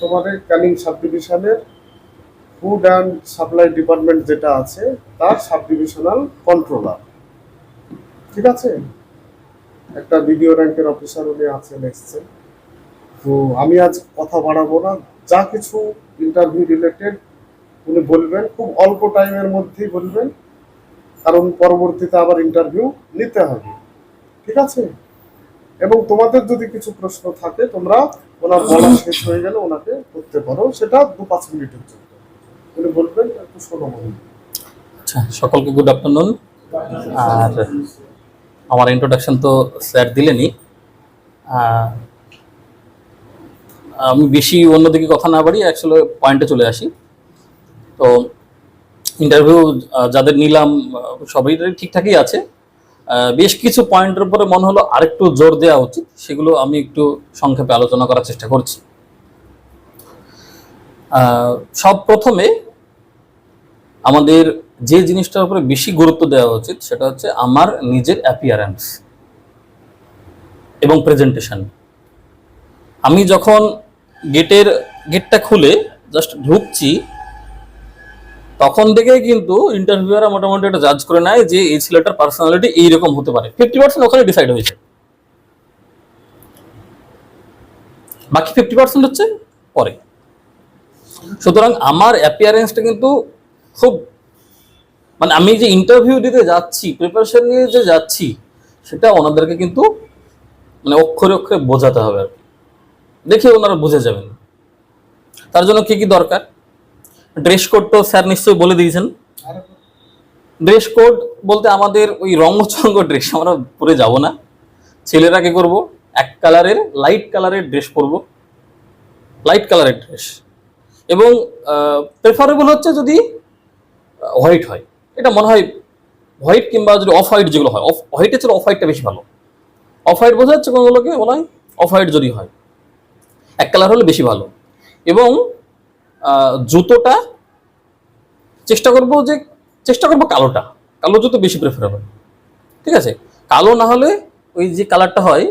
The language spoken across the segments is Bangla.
বর্তমানে ক্যানিং সাব ডিভিশনের ফুড অ্যান্ড সাপ্লাই ডিপার্টমেন্ট যেটা আছে, তার সাব ডিভিশনাল কন্ট্রোলার ঠিক আছে? একটা ভিডিও র্যাঙ্কের অফিসার উনি আছেন, এসছেন। তো আমি আজ কথা বাড়াবো না। যা কিছু ইন্টারভিউ রিলেটেড উনি বলবেন, খুব অল্প টাইমের মধ্যেই বলবেন। কারণ পরবর্তীতে আবার ইন্টারভিউ নিতে হবে। ঠিক আছে? এবং তোমাদের যদি কিছু প্রশ্ন থাকে, তোমরা ওনার বলা শেষ হয়ে গেলে ওনাকে করতে পারো। সেটা দু পাঁচ মিনিটের জন্য। উনি বলবেন, একটু শোনো আচ্ছা সকলকে গুড আফটারনুন আর আমার ইন্ট্রোডাকশন তো স্যার দিলেনি আমি বেশি অন্যদিকে কথা না বাড়ি অ্যাকচুয়ালি পয়েন্টে চলে আসি। তো ইন্টারভিউ যাদের নিলাম সবাই ঠিকঠাকই আছে। বেশ কিছু পয়েন্টের উপরে মনে হলো আরেকটু জোর দেওয়া উচিত। সেগুলো আমি একটু সংক্ষেপে আলোচনা করার চেষ্টা করছি। সব প্রথমে আমাদের যে জিনিসটার উপরে বেশি গুরুত্ব দেওয়া উচিত সেটা হচ্ছে আমার নিজের অ্যাপিয়ারেন্স এবং প্রেজেন্টেশন আমি যখন গেটের গেটটা খুলে জাস্ট ঢুকছি তখন থেকে কিন্তু ইন্টারভিউরা মোটামুটি একটা জাজ করে নেয় যে এই ছেলেটার পার্সোনালিটি এইরকম হতে পারে। ফিফটি পার্সেন্ট ওখানে ডিসাইড হয়েছে। বাকি ফিফটি পার্সেন্ট হচ্ছে পরে। সুতরাং আমার অ্যাপিয়ারেন্সটা কিন্তু খুব মানে আমি যে ইন্টারভিউ দিতে যাচ্ছি প্রিপারেশন নিয়ে যে যাচ্ছি, সেটা ওনাদেরকে কিন্তু মানে অক্ষরে অক্ষরে বোঝাতে হবে আর কি। দেখে ওনারা বুঝে যাবেন। তার জন্য কি কি দরকার? ড্রেস কোড তো স্যার নিশ্চয়ই বলে দিয়েছেন। ড্রেস কোড বলতে আমাদের ওই রঙ্গচঙ্গ ড্রেস আমরা পরে যাব না। ছেলেরা কি করব? এক কালারের লাইট কালারের ড্রেস পরবো। লাইট কালারের ড্রেস এবং প্রেফারেবল হচ্ছে যদি হোয়াইট হয়। এটা মনে হয় হোয়াইট কিংবা যদি অফ হোয়াইট যেগুলো হয়। অফ হোয়াইটের চেয়ে অফ হোয়াইটটা বেশি ভালো। অফ হোয়াইট বোঝা যাচ্ছে কোনগুলোকে? মনে হয় অফ হোয়াইট যদি হয়। এক কালার হলে বেশি ভালো। এবং জুতোটা চেষ্টা করব যে চেষ্টা করব কালোটা। কালো জুতো বেশি প্রেফারেবল ঠিক আছে? কালো না হলে ওই যে কালারটা হয়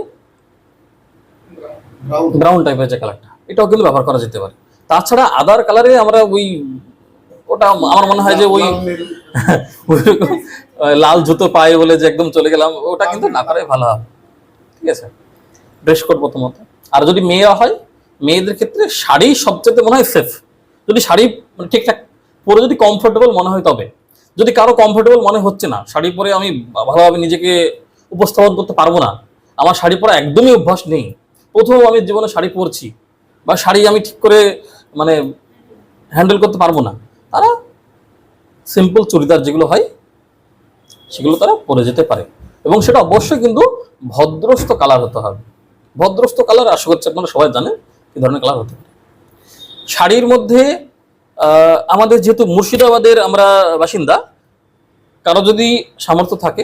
ব্রাউন টাইপের যে কালারটা এটাও কিন্তু ব্যবহার করা যেতে পারে। তাছাড়া আদার কালারে আমরা ওই ওটা আমার মনে হয় যে ওই লাল জুতো পায়ে বলে যে একদম চলে গেলাম ওটা কিন্তু না করাই ভালো হবে। ঠিক আছে? ড্রেস কোড প্রথমত। আর যদি মেয়েরা হয় মেয়েদের ক্ষেত্রে শাড়ি সবচেয়ে মনে হয় সেফ যদি শাড়ি মানে ঠিকঠাক পরে যদি কমফোর্টেবল মনে হয় তবে। যদি কারও কমফোর্টেবল মনে হচ্ছে না, শাড়ি পরে আমি ভালোভাবে নিজেকে উপস্থাপন করতে পারব না, আমার শাড়ি পরা একদমই অভ্যাস নেই। প্রথম আমি জীবনে শাড়ি পরছি বা শাড়ি আমি ঠিক করে মানে হ্যান্ডেল করতে পারব না, তারা সিম্পল চুড়িদার যেগুলো হয়, সেগুলো তারা পরে যেতে পারে। এবং সেটা অবশ্যই কিন্তু ভদ্রস্থ কালার হতে হবে। ভদ্রস্থ কালার আশা করছি আপনারা সবাই জানেন কি ধরনের কালার হতে পারে। শাড়ির মধ্যে আমাদের যেহেতু মুর্শিদাবাদের আমরা বাসিন্দা, কারও যদি সামর্থ্য থাকে,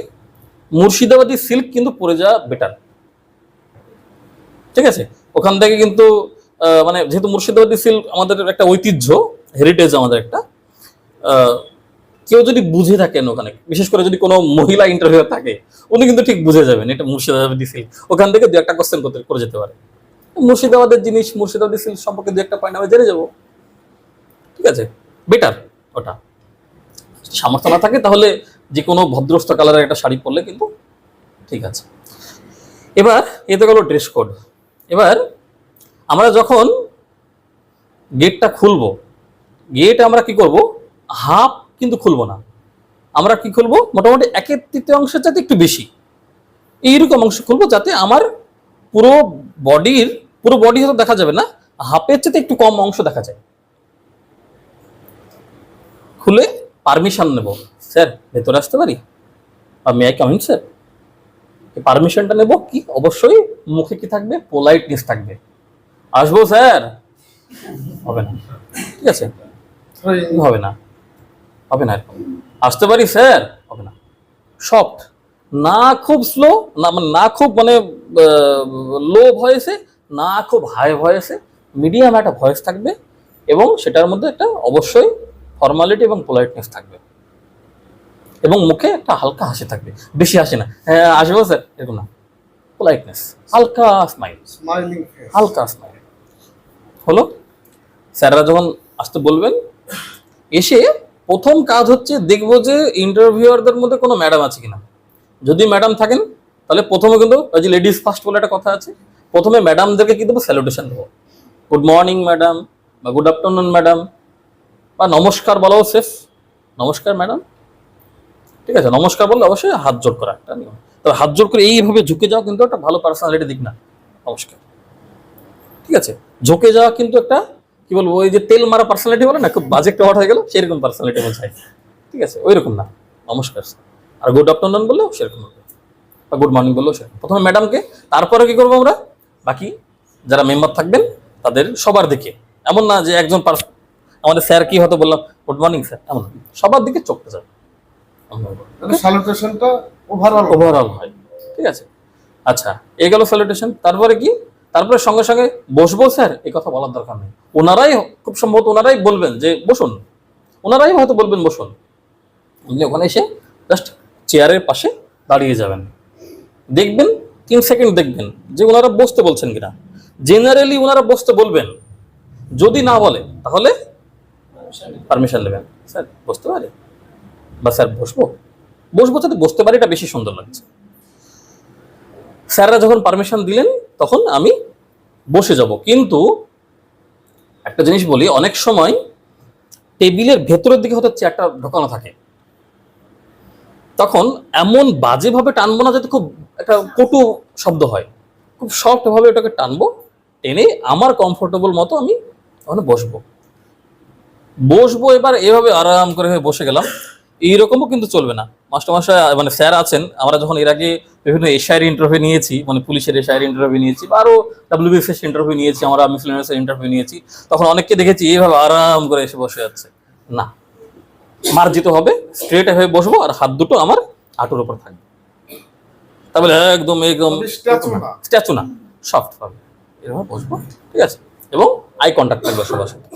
মুর্শিদাবাদী সিল্ক কিন্তু পরে যাওয়া বেটার ঠিক আছে? ওখান থেকে কিন্তু মানে যেহেতু মুর্শিদাবাদী সিল্ক আমাদের একটা ঐতিহ্য হেরিটেজ আমাদের একটা কেউ যদি বুঝে থাকেন ওখানে, বিশেষ করে যদি কোনো মহিলা ইন্টারভিউ থাকে, উনি কিন্তু ঠিক বুঝে যাবেন এটা মুর্শিদাবাদী সিল্ক। ওখান থেকে দু একটা কোশ্চেন করতে করে যেতে পারে। মুর্শিদাবাদের জিনিস মুর্শিদাবাদের সিল্ক সম্পর্কে দু একটা পয়েন্ট আমি জেনে যাব। ঠিক আছে? বেটার ওটা। সামর্থ্য না থাকে তাহলে যে কোনো ভদ্রস্থ কালারের একটা শাড়ি পরলে কিন্তু ঠিক আছে। এবার এতে গেল ড্রেস কোড এবার আমরা যখন গেটটা খুলবো গেট আমরা কি করব? হাফ কিন্তু খুলব না। আমরা কি খুলবো? মোটামুটি একের তৃতীয় অংশের চাইতে একটু বেশি। এইরকম অংশ খুলবো যাতে আমার পুরো বডির পুরো বডি হয়তো দেখা যাবে না হাফের চাইতে একটু কম অংশ দেখা যায়। খুলে পারমিশন নেব। স্যার, ভেতরে আসতে পারি? মে আই কামিং স্যার পারমিশনটা নেব কি? অবশ্যই মুখে কি থাকবে? পোলাইটনেস থাকবে। আসব, স্যার? হবে না। ঠিক আছে। হবে না। হবে না আসতে পারি, স্যার? হবে না। সফট না খুব স্লো না মানে না খুব মানে লো ভয়েসে না খুব হাই ভয়েসে মিডিয়াম একটা ভয়েস থাকবে এবং সেটার মধ্যে একটা অবশ্যই ফর্মালিটি এবং পোলাইটনেস থাকবে। এবং মুখে একটা হালকা হাসি থাকবে। বেশি হাসি না। হ্যাঁ আসব স্যার এরকম না। পোলাইটনেস হালকা স্মাইল স্মাইলিং হালকা স্মাইল হলো স্যাররা যখন আসতে বলবেন এসে প্রথম কাজ হচ্ছে দেখব যে ইন্টারভিউয়ারদের মধ্যে কোনো ম্যাডাম আছে কিনা। যদি ম্যাডাম থাকেন তাহলে প্রথমে কিন্তু ওই যে লেডিস ফার্স্ট বলে একটা কথা আছে। প্রথমে ম্যাডামদেরকে কি দেবো? স্যালুটেশন দেবো। গুড মর্নিং ম্যাডাম বা গুড আফটারনুন ম্যাডাম বা নমস্কার বলাও সেফ নমস্কার ম্যাডাম ঠিক আছে, নমস্কার বললে অবশ্যই হাত জোর করা একটা নিয়ম। তবে হাত জোর করে এইভাবে ঝুঁকে যাওয়া কিন্তু একটা ভালো পার্সোনালিটি দিক না। নমস্কার। ঠিক আছে, ঝুঁকে যাওয়া কিন্তু একটা, কি বলব, ওই যে তেল মারা পার্সোনালিটি বলে না, খুব বাজে একটা হয়ে গেল, সেরকম পার্সোনালিটি বোঝায় ঠিক আছে ওই রকম না। নমস্কার আর গুড আফটারনুন বললেও সেরকম হবে। বা গুড মর্নিং বললেও সেরকম। প্রথমে ম্যাডামকে তারপরে কি করব আমরা? বাকি যারা মেম্বার থাকবেন তাদের সবার দিকে। এমন না যে একজন পার্স- আমাদের স্যার কি হয়তো বললাম গুড মর্নিং স্যার এমন। সবার দিকে চোখতে যাবে। স্যালুটেশনটা ওভারঅল ওভারঅল হয়। ঠিক আছে? আচ্ছা এ গেল স্যালুটেশন তারপরে কি? তারপরে সঙ্গে সঙ্গে বসবো স্যার? এই কথা বলার দরকার নেই। ওনারাই খুব সম্ভবত ওনারাই বলবেন যে বসুন। ওনারাই হয়তো বলবেন বসুন। আপনি ওখানে এসে জাস্ট চেয়ারের পাশে দাঁড়িয়ে যাবেন। দেখবেন তিন সেকেন্ড দেখবেন যে ওনারা বসতে বলছেন কিনা। জেনারেলি ওনারা বসতে বলবেন। যদি না বলে, তাহলে পারমিশন নেবেন। স্যার, বসতে পারে? বা স্যার, বসবো? বসবো যাতে বসতে পারি, এটা বেশি সুন্দর লাগছে। স্যাররা যখন পারমিশন দিলেন, তখন আমি বসে যাব। কিন্তু একটা জিনিস বলি, অনেক সময় টেবিলের ভেতরের দিকে হয়তো চেয়ারটা ঢোকানো থাকে। তখন এমন বাজেভাবে টানবো না যাতে খুব একটা কটু শব্দ হয়। খুব সফট ভাবে ওটাকে টানবো, টেনে আমার কমফোর্টেবল মতো আমি ওখানে বসবো। বসবো এবার এভাবে আরাম করে হয়ে বসে গেলাম। এইরকমও কিন্তু চলবে না। মাস্টারমশাই মানে স্যার আছেন, আমরা যখন এর আগে বিভিন্ন এশায়ের ইন্টারভিউ নিয়েছি মানে পুলিশের এশায়ের ইন্টারভিউ নিয়েছি, বা আরও ডাব্লিউবিএফএস ইন্টারভিউ নিয়েছি, আমরা মিসলেনিয়াসের ইন্টারভিউ নিয়েছি, তখন অনেককে দেখেছি এইভাবে আরাম করে এসে বসে যাচ্ছে না। মার্জিত হবে স্ট্রেট হয়ে বসবো, আর হাত দুটো আমার হাঁটুর উপর থাকবে। তারপরে একদম একদম তবে স্ট্যাচু না। সফট হবে এরকম বসবো ঠিক আছে? এবং আই কন্ট্যাক্ট থাকবে সবার সাথে।